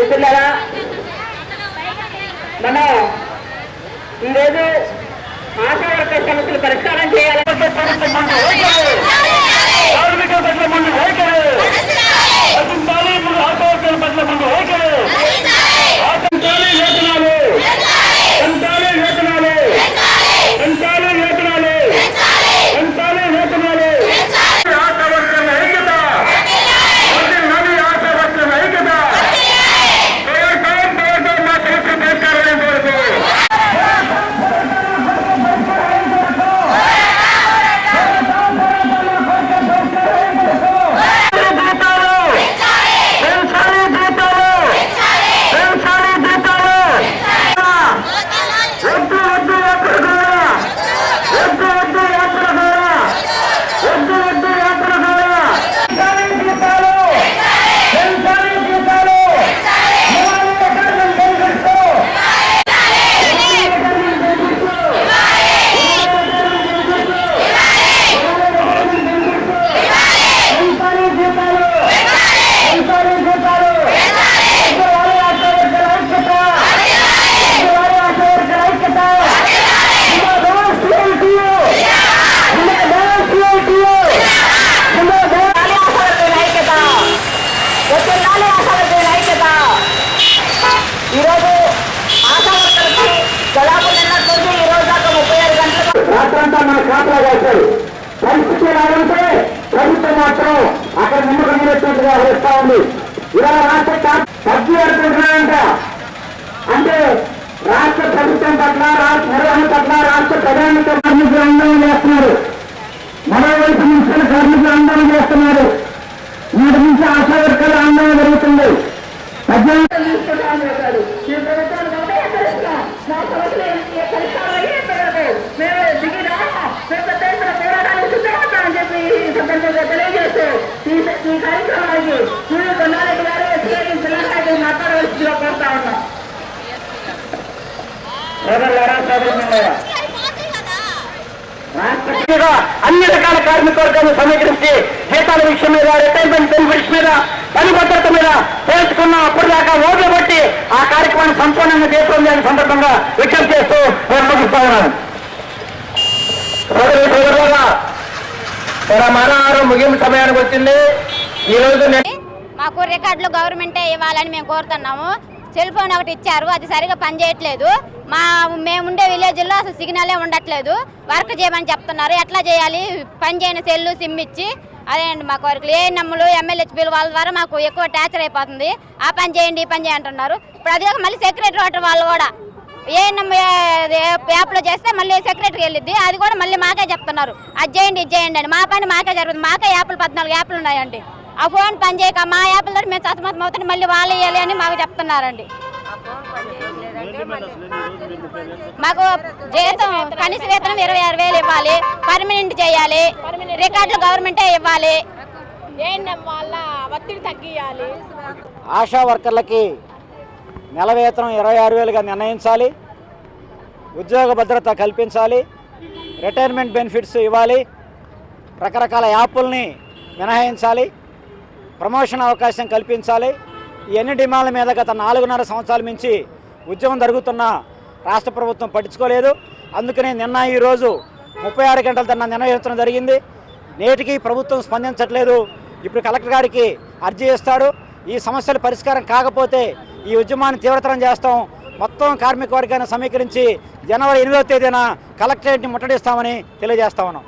చూస్తున్నారా? మనం ఈరోజు ఆశా వర్కర్ సమస్యలు పరిష్కారం చేయాలని గంటలకు మన ఖాతా వేశారు. పరిస్థితి ఎలా ప్రభుత్వం మాత్రం అక్కడ నిమ్మకం ఉన్నట్టుగా వస్తా ఉంది. ఇలా రాష్ట్ర కా- సబ్సిడీ అంటే రాష్ట్ర ప్రభుత్వం పట్ల రాష్ట్ర నిర్వహణ పట్ల రాష్ట్ర ప్రధాన కార్మికులు ఆందోళన చేస్తున్నారు. మరోవైపు మున్సిపల్ కార్మికులు ఆందోళన చేస్తున్నారు. నేటి నుంచి ఆశా వర్గాలు ఆందోళన జరుగుతుంది. పద్దెనిమిది రాష్ట్రంగా అన్ని రకాల కార్మిక వర్గాలను సమీకరించి జీతాల విషయం మీద రిటైర్మెంట్ బెనిఫిట్స్ మీద పని భద్రత మీద తేల్చుకున్న అప్పటిదాకా ఓట్లు బట్టి ఆ కార్యక్రమాన్ని సంపూర్ణంగా చేస్తుంది అనే సందర్భంగా విజ్ఞప్తి చేస్తూ నేను ముగిస్తా ఉన్నాను సోదరి ముగింపు సమయానికి వచ్చింది. ఈ రోజు మాకు రికార్డులు గవర్నమెంటే ఇవ్వాలని మేము కోరుతున్నాము. సెల్ ఫోన్ ఒకటి ఇచ్చారు అది సరిగా పనిచేయట్లేదు. మా మేము ఉండే విలేజ్లో అసలు సిగ్నలే ఉండట్లేదు. వర్క్ చేయమని చెప్తున్నారు. ఎట్లా చేయాలి? పని చేయని సెల్లు సిమ్ ఇచ్చి అదే అండి మా కోరికలు. ఏ నమ్ములు ఎమ్మెల్యేలు వాళ్ళ ద్వారా మాకు ఎక్కువ టార్చర్ అయిపోతుంది. ఆ పని చేయండి ఈ పని చేయండి అంటున్నారు. ఇప్పుడు అది మళ్ళీ సెక్రటరీ వాటర్ వాళ్ళు కూడా. ఏ నమ్మ యాప్లో చేస్తే మళ్ళీ సెక్రటరీకి వెళ్ళిద్ది. అది కూడా మళ్ళీ మాకే చెప్తున్నారు. అది చేయండి ఇది చేయండి అని మా పని మాకే జరుగుతుంది. మాకే యాప్లు పద్నాలుగు యాప్లు ఉన్నాయండి. ఆ ఫోన్ పని చేయక మా యాప్ల ద్వారా మేము సతమతం అవుతుంది మళ్ళీ వాళ్ళు వేయాలి అని మాకు చెప్తున్నారండి. మాకు జీతం కనీస వేతనం ఇరవై ఆరు వేలు ఇవ్వాలి. పర్మనెంట్ చేయాలి. రికార్డులు గవర్నమెంటే ఇవ్వాలి ఒత్తిడి తగ్గియాలి ఆశా వర్కర్లకి నెల వేతనం ఇరవై ఆరు వేలుగా నిర్ణయించాలి. ఉద్యోగ భద్రత కల్పించాలి. రిటైర్మెంట్ బెనిఫిట్స్ ఇవ్వాలి. రకరకాల యాప్ల్ని మినహాయించాలి. ప్రమోషన్ అవకాశం కల్పించాలి. ఇవన్నీ డిమాండ్ల మీద గత నాలుగున్నర సంవత్సరాల నుంచి ఉద్యమం జరుగుతున్న రాష్ట్ర ప్రభుత్వం పట్టించుకోలేదు. అందుకనే నిన్న ఈరోజు ముప్పై ఆరు గంటల తన నిర్ణయించడం జరిగింది. నేటికి ప్రభుత్వం స్పందించట్లేదు. ఇప్పుడు కలెక్టర్ గారికి అర్జీ ఇస్తాడు. ఈ సమస్యల పరిష్కారం కాకపోతే ఈ ఉద్యమాన్ని తీవ్రతరం చేస్తాం. మొత్తం కార్మిక వర్గాన్ని సమీకరించి జనవరి ఎనిమిదవ తేదీన కలెక్టరేట్ని ముట్టడిస్తామని తెలియజేస్తా ఉన్నాం.